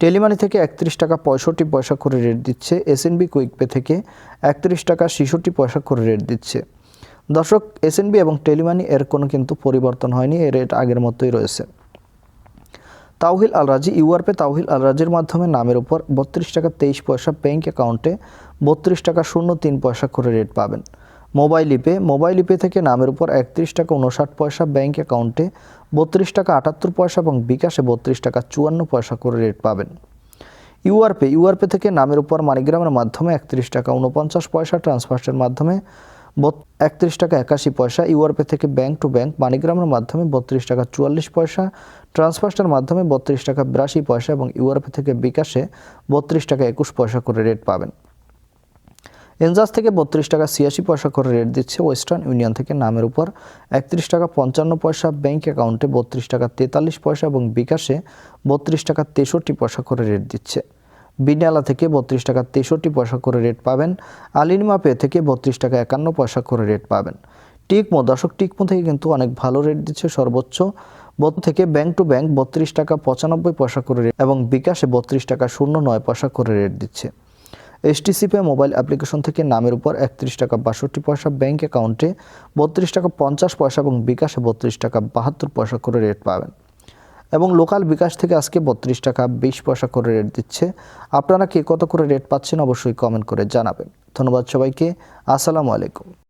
Telemoney থেকে একত্রিশ টাকা পঁয়ষট্টি পয়সা করে রেট দিচ্ছে এসএনবি কুইক পে থেকে একত্রিশ টাকা ছেষট্টি পয়সা করে রেট দিচ্ছে। দর্শক এসএনবি এবং টেলিমানি এর কোনো কিন্তু পরিবর্তন হয়নি এর রেট আগের মতোই রয়েছে। তাওহিল আল রাজি ইউআরপে তাওহিল আল রাজির মাধ্যমে নামের উপর বত্রিশ টাকা তেইশ পয়সা ব্যাঙ্ক অ্যাকাউন্টে বত্রিশ টাকা শূন্য তিন পয়সা করে রেট পাবেন। মোবাইল ইপে মোবাইল ইপে থেকে নামের উপর একত্রিশ টাকা উনষাট পয়সা ব্যাঙ্ক অ্যাকাউন্টে বত্রিশ টাকা আটাত্তর পয়সা এবং বিকাশে বত্রিশ টাকা চুয়ান্ন পয়সা করে রেট পাবেন। ইউআরপে ইউআরপে থেকে নামের উপর মানিগ্রামের মাধ্যমে একত্রিশ টাকা উনপঞ্চাশ পয়সা, ট্রান্সফার্সের মাধ্যমে একত্রিশ টাকা একাশি পয়সা ইউআরপে থেকে ব্যাংক টু ব্যাংক মানিগ্রামের মাধ্যমে বত্রিশ টাকা চুয়াল্লিশ পয়সা, ট্রান্সফার্সের মাধ্যমে বত্রিশ টাকা বিরাশি পয়সা এবং ইউআরপে থেকে বিকাশে বত্রিশ টাকা একুশ পয়সা করে রেট পাবেন। এনজাস থেকে বত্রিশ টাকা ছিয়াশি পয়সা করে রেট দিচ্ছে ওয়েস্টার্ন ইউনিয়ন থেকে নামের উপর। একত্রিশ টাকা পঞ্চান্ন পয়সা ব্যাংক অ্যাকাউন্টে বত্রিশ টাকা তেতাল্লিশ পয়সা এবং বিকাশে বত্রিশ টাকা তেষট্টি পয়সা করে রেট দিচ্ছে। বিনিয়ালা থেকে বত্রিশ টাকা তেষট্টি পয়সা করে রেট পাবেন। আলিনিমা পে থেকে বত্রিশ টাকা একান্ন পয়সা করে রেট পাবেন। টিকমো, দর্শক টিকমো থেকে কিন্তু অনেক ভালো রেট দিচ্ছে সর্বোচ্চ। বোধ থেকে ব্যাংক টু ব্যাংক বত্রিশ টাকা পঁচানব্বই পয়সা করে রেট এবং বিকাশে বত্রিশ টাকা শূন্য নয় পয়সা করে রেট দিচ্ছে। এসটিসি পে মোবাইল অ্যাপ্লিকেশন থেকে নামের উপর একত্রিশ টাকা বাষট্টি পয়সা ব্যাংক অ্যাকাউন্টে বত্রিশ টাকা পঞ্চাশ পয়সা এবং বিকাশে বত্রিশ টাকা বাহাত্তর পয়সা করে রেট পাবেন। এবং লোকাল বিকাশ থেকে আজকে বত্রিশ টাকা বিশ পয়সা করে রেট দিচ্ছে। আপনারা কে কত করে রেট পাচ্ছেন অবশ্যই কমেন্ট করে জানাবেন। ধন্যবাদ সবাইকে। আসসালামু আলাইকুম।